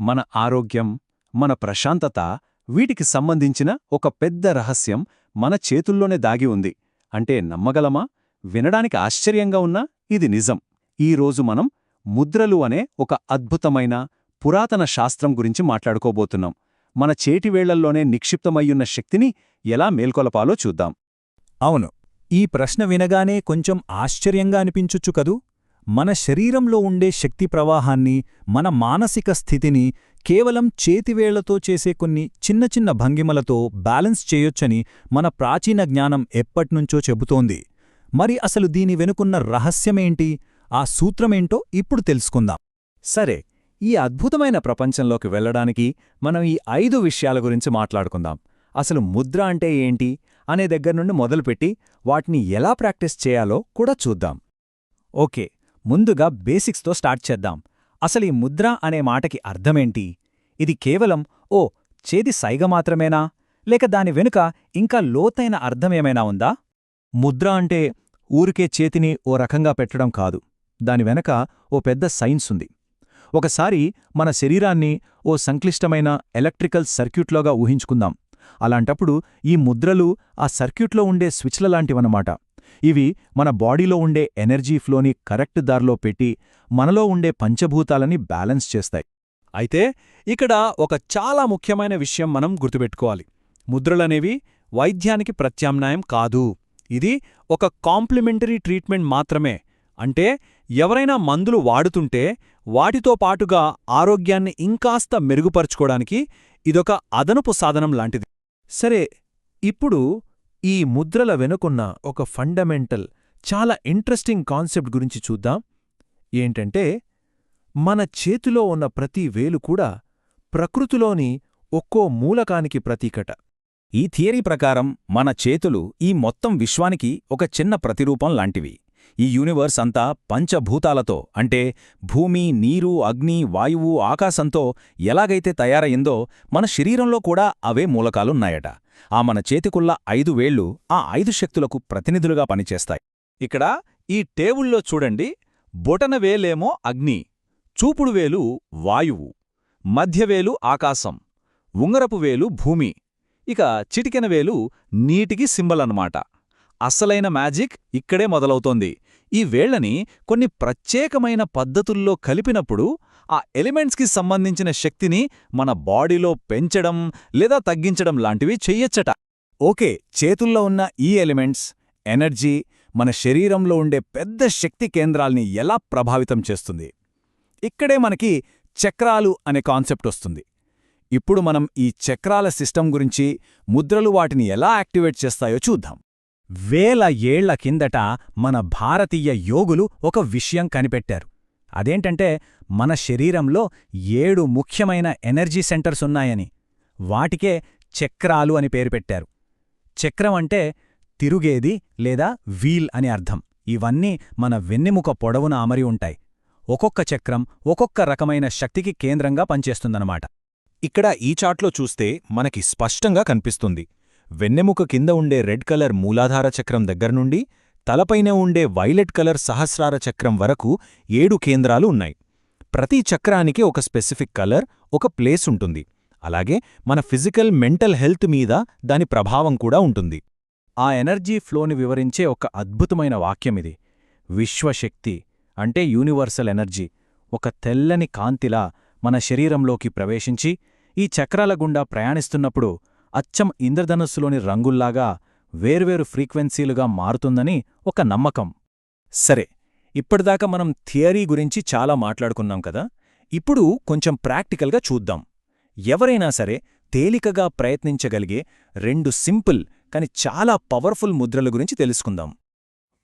మన ఆరోగ్యం మన ప్రశాంతత వీటికి సంబంధించిన ఒక పెద్ద రహస్యం మన చేతుల్లోనే దాగి ఉంది. అంటే నమ్మగలమా? వినడానికి ఆశ్చర్యంగా ఉన్నా ఇది నిజం. ఈరోజు మనం ముద్రలు అనే ఒక అద్భుతమైన పురాతన శాస్త్రం గురించి మాట్లాడుకోబోతున్నాం. మన చేటివేళ్ళల్లోనే నిక్షిప్తమయ్యున్న శక్తిని ఎలా మేల్కొలపాలో చూద్దాం. అవును. ఈ ప్రశ్న వినగానే కొంచెం ఆశ్చర్యంగా అనిపించుచ్చు కదూ? మన శరీరంలో ఉండే శక్తి ప్రవాహాన్ని మన మానసిక స్థితిని కేవలం చేతివేళ్ళతో చేసే కొన్ని చిన్న చిన్న భంగిమలతో బ్యాలెన్స్ చేయొచ్చని మన ప్రాచీన జ్ఞానం ఎప్పట్నుంచో చెబుతోంది. మరి అసలు దీని వెనుకున్న రహస్యమేంటి? ఆ సూత్రమేంటో ఇప్పుడు తెలుసుకుందాం. సరే ఈ అద్భుతమైన ప్రపంచంలోకి వెళ్ళడానికి మనం ఈ ఐదు విషయాల గురించి మాట్లాడుకుందాం. అసలు ముద్ర అంటే ఏంటి? అనే దగ్గర నుండి మొదలుపెట్టి వాటిని ఎలా ప్రాక్టీస్ చేయాలో కూడా చూద్దాం. ఓకే ముందుగా బేసిక్స్తో స్టార్ట్ చేద్దాం. అసలు ఈ ముద్ర అనే మాటకి అర్థమేంటి? ఇది కేవలం ఓ చేది సైగ మాత్రమేనా? లేక దాని వెనుక ఇంకా లోతైన అర్థమేమైనా ఉందా? ముద్ర అంటే ఊరికే చేతిని ఓ రకంగా పెట్టడం కాదు. దాని వెనక ఓ పెద్ద సైన్స్ ఉంది. ఒకసారి మన శరీరాన్ని ఓ సంక్లిష్టమైన ఎలక్ట్రికల్ సర్క్యూట్లోగా ఊహించుకుందాం. అలాంటప్పుడు ఈ ముద్రలు ఆ సర్క్యూట్లో ఉండే స్విచ్లలాంటివన్నమాట. ఇవి మన బాడీలో ఉండే ఎనర్జీ ఫ్లోని కరెక్ట్ దారిలో పెట్టి మనలో ఉండే పంచభూతాలని బ్యాలెన్స్ చేస్తాయి. అయితే ఇక్కడ ఒక చాలా ముఖ్యమైన విషయం మనం గుర్తుపెట్టుకోవాలి. ముద్రలనేవి వైద్యానికి ప్రత్యామ్నాయం కాదు. ఇది ఒక కాంప్లిమెంటరీ ట్రీట్మెంట్ మాత్రమే. అంటే ఎవరైనా మందులు వాడుతుంటే వాటితో పాటుగా ఆరోగ్యాన్ని ఇంకాస్త మెరుగుపరుచుకోవడానికి ఇదొక అదనపు సాధనం లాంటిది. సరే ఇప్పుడు ఈ ముద్రల వెనుకున్న ఒక ఫండమెంటల్ చాలా ఇంట్రెస్టింగ్ కాన్సెప్ట్ గురించి చూద్దాం. ఏంటంటే మన చేతిలో ఉన్న ప్రతి వేలు కూడా ప్రకృతిలోని ఒక్కో మూలకానికి ప్రతీకట. ఈ థియరీ ప్రకారం మన చేతులు ఈ మొత్తం విశ్వానికి ఒక చిన్న ప్రతిరూపం లాంటివి. ఈ యూనివర్స్ అంతా పంచభూతాలతో అంటే భూమి నీరు అగ్ని వాయువు ఆకాశంతో ఎలాగైతే తయారయిందో మన శరీరంలో కూడా అవే మూలకాలున్నాయట. ఆ మన చేతికుల్ల ఐదు వేళ్ళు ఆ ఐదు శక్తులకు ప్రతినిధులుగా పనిచేస్తాయి. ఇక్కడ ఈ టేబుల్లో చూడండి బొటనవేలేమో అగ్ని చూపుడు వేలు వాయువు మధ్యవేలు ఆకాశం ఉంగరపు వేలు భూమి ఇక చిటికెన వేలు నీటికి సింబల్ అన్నమాట అసలైన మ్యాజిక్ ఇక్కడే మొదలవుతోంది. ఈ వేళ్ళని కొన్ని ప్రత్యేకమైన పద్ధతుల్లో కలిపినప్పుడు ఆ ఎలిమెంట్స్కి సంబంధించిన శక్తిని మన బాడీలో పెంచడం లేదా తగ్గించడం లాంటివి చెయ్యొచ్చట. ఓకే చేతుల్లో ఉన్న ఈ ఎలిమెంట్స్ ఎనర్జీ మన శరీరంలో ఉండే పెద్ద శక్తి కేంద్రాల్ని ఎలా ప్రభావితం చేస్తుంది? ఇక్కడే మనకి చక్రాలు అనే కాన్సెప్ట్ వస్తుంది. ఇప్పుడు మనం ఈ చక్రాల సిస్టమ్ గురించి ముద్రలు వాటిని ఎలా యాక్టివేట్ చేస్తాయో చూద్దాం. వేల ఏళ్ళ కిందట మన భారతీయ యోగులు ఒక విషయం కనిపెట్టారు. అదేంటంటే మన శరీరంలో ఏడు ముఖ్యమైన ఎనర్జీ సెంటర్స్ ఉన్నాయని. వాటికే చక్రాలు అని పేరు పెట్టారు. చక్రం అంటే తిరుగేది లేదా వీల్ అని అర్థం. ఇవన్నీ మన వెన్నెముక పొడవున అమరి ఉంటాయి. ఒక్కొక్క చక్రం ఒక్కొక్క రకమైన శక్తికి కేంద్రంగా పనిచేస్తుందన్నమాట. ఇక్కడ ఈ చాట్లో చూస్తే మనకి స్పష్టంగా కనిపిస్తుంది. వెన్నెముక కింద ఉండే రెడ్ కలర్ మూలాధార చక్రం దగ్గర్నుండి తలపైన ఉండే వైలెట్ కలర్ సహస్రార చక్రం వరకు ఏడు కేంద్రాలు ఉన్నాయి. ప్రతి చక్రానికి ఒక స్పెసిఫిక్ కలర్ ఒక ప్లేస్ ఉంటుంది. అలాగే మన ఫిజికల్ మెంటల్ హెల్త్ మీద దాని ప్రభావం కూడా ఉంటుంది. ఆ ఎనర్జీ ఫ్లోని వివరించే ఒక అద్భుతమైన వాక్యమిది విశ్వశక్తి అంటే యూనివర్సల్ ఎనర్జీ. ఒక తెల్లని కాంతిలా మన శరీరంలోకి ప్రవేశించి ఈ చక్రాల గుండా ప్రయాణిస్తున్నప్పుడు అచ్చం ఇంద్రధనుస్సులోని రంగుల్లాగా వేర్వేరు ఫ్రీక్వెన్సీలుగా మారుతుందని ఒక నమ్మకం. సరే ఇప్పటిదాకా మనం థియరీ గురించి చాలా మాట్లాడుకున్నాం కదా ఇప్పుడు కొంచెం ప్రాక్టికల్గా చూద్దాం. ఎవరైనా సరే తేలికగా ప్రయత్నించగలిగే రెండు సింపుల్ కాని చాలా పవర్ఫుల్ ముద్రల గురించి తెలుసుకుందాం.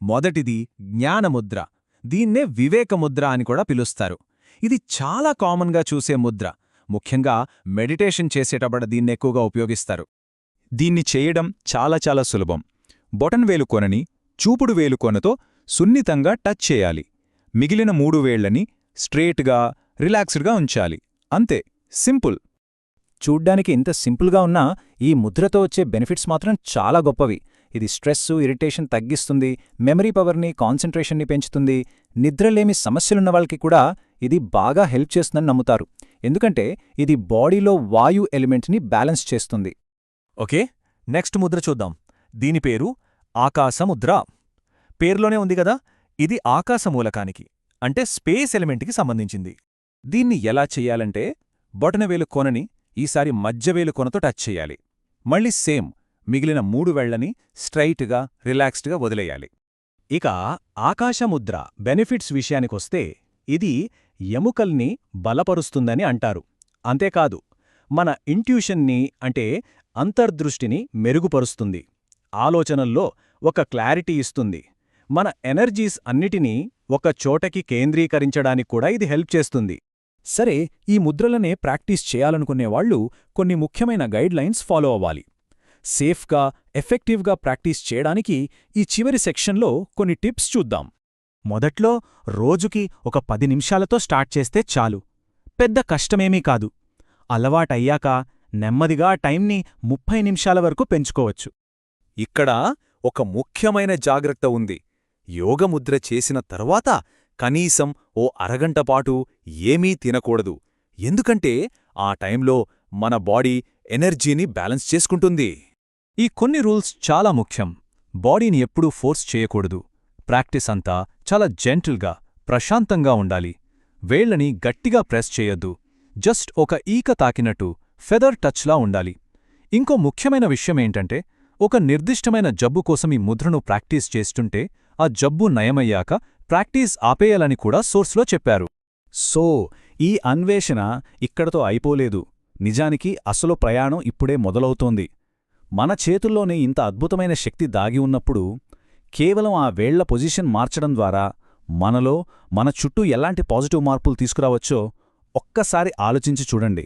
మొదటిది జ్ఞానముద్ర దీన్నే వివేకముద్ర అని కూడా పిలుస్తారు. ఇది చాలా కామన్గా చూసే ముద్ర ముఖ్యంగా మెడిటేషన్ చేసేటప్పుడు దీన్నెక్కువగా ఉపయోగిస్తారు. దీన్ని చేయడం చాలా చాలా సులభం. బొటన్ వేలుకొనని చూపుడు వేలుకొనతో సున్నితంగా టచ్ చేయాలి. మిగిలిన మూడు వేళ్ళని స్ట్రేట్గా రిలాక్స్డ్గా ఉంచాలి. అంతే సింపుల్. చూడ్డానికి ఇంత సింపుల్గా ఉన్నా ఈ ముద్రతో వచ్చే బెనిఫిట్స్ మాత్రం చాలా గొప్పవి. ఇది స్ట్రెస్సు ఇరిటేషన్ తగ్గిస్తుంది మెమరీ పవర్ని కాన్సంట్రేషన్ని పెంచుతుంది. నిద్రలేమి సమస్యలున్న వాళ్ళకి కూడా ఇది బాగా హెల్ప్ చేస్తుందని నమ్ముతారు. ఎందుకంటే ఇది బాడీలో వాయు ఎలిమెంట్ని బ్యాలెన్స్ చేస్తుంది. ఓకే నెక్స్ట్ ముద్ర చూద్దాం. దీని పేరు ఆకాశముద్ర. పేర్లోనే ఉంది గదా ఇది ఆకాశమూలకానికి అంటే స్పేస్ ఎలిమెంట్కి సంబంధించింది. దీన్ని ఎలా చెయ్యాలంటే బొటనవేలు కొనని ఈసారి మధ్యవేలు కొనతో టచ్ చెయ్యాలి మళ్ళీ సేమ్ మిగిలిన మూడు వెళ్ళని స్ట్రైట్గా రిలాక్స్డ్గా వదిలేయాలి. ఇక ఆకాశముద్ర బెనిఫిట్స్ విషయానికొస్తే ఇది ఎముకల్ని బలపరుస్తుందని అంటారు. అంతేకాదు మన ఇంట్యూషన్ని అంటే అంతర్దృష్టిని మెరుగుపరుస్తుంది. ఆలోచనల్లో ఒక క్లారిటీ ఇస్తుంది. మన ఎనర్జీస్ అన్నిటినీ ఒక చోటకి కేంద్రీకరించడానికి కూడా ఇది హెల్ప్ చేస్తుంది. సరే ఈ ముద్రలనే ప్రాక్టీస్ చేయాలనుకునేవాళ్ళు కొన్ని ముఖ్యమైన గైడ్లైన్స్ ఫాలో అవ్వాలి. సేఫ్గా ఎఫెక్టివ్గా ప్రాక్టీస్ చేయడానికి ఈ చివరి సెక్షన్లో కొన్ని టిప్స్ చూద్దాం. మొదట్లో రోజుకి ఒక పది నిమిషాలతో స్టార్ట్ చేస్తే చాలు. పెద్ద కష్టమేమీ కాదు. అలవాటయ్యాక నెమ్మదిగా టైంని ముప్పై నిమిషాల వరకు పెంచుకోవచ్చు. ఇక్కడ ఒక ముఖ్యమైన జాగ్రత్త ఉంది. యోగముద్ర చేసిన తర్వాత కనీసం ఓ అరగంట పాటు ఏమీ తినకూడదు. ఎందుకంటే ఆ టైంలో మన బాడీ ఎనర్జీని బ్యాలెన్స్ చేసుకుంటుంది. ఈ కొన్ని రూల్స్ చాలా ముఖ్యం. బాడీని ఎప్పుడూ ఫోర్స్ చేయకూడదు. ప్రాక్టీస్ అంతా చాలా జెంటిల్గా ప్రశాంతంగా ఉండాలి. వేళ్ళని గట్టిగా ప్రెస్ చేయొద్దు. జస్ట్ ఒక ఈక తాకినట్టు ఫెదర్ టచ్లా ఉండాలి. ఇంకో ముఖ్యమైన విషయమేంటంటే ఒక నిర్దిష్టమైన జబ్బు కోసం ఈ ముద్రను ప్రాక్టీస్ చేస్తుంటే ఆ జబ్బు నయమయ్యాక ప్రాక్టీస్ ఆపేయాలని కూడా సోర్స్లో చెప్పారు. సో ఈ అన్వేషణ ఇక్కడతో అయిపోలేదు. నిజానికి అసలు ప్రయాణం ఇప్పుడే మొదలవుతోంది. మన చేతుల్లోనే ఇంత అద్భుతమైన శక్తి దాగి ఉన్నప్పుడు కేవలం ఆ వేళ్ళ పొజిషన్ మార్చడం ద్వారా మనలో మన చుట్టూ ఎలాంటి పాజిటివ్ మార్పులు తీసుకురావచ్చో ఒక్కసారి ఆలోచించి చూడండి.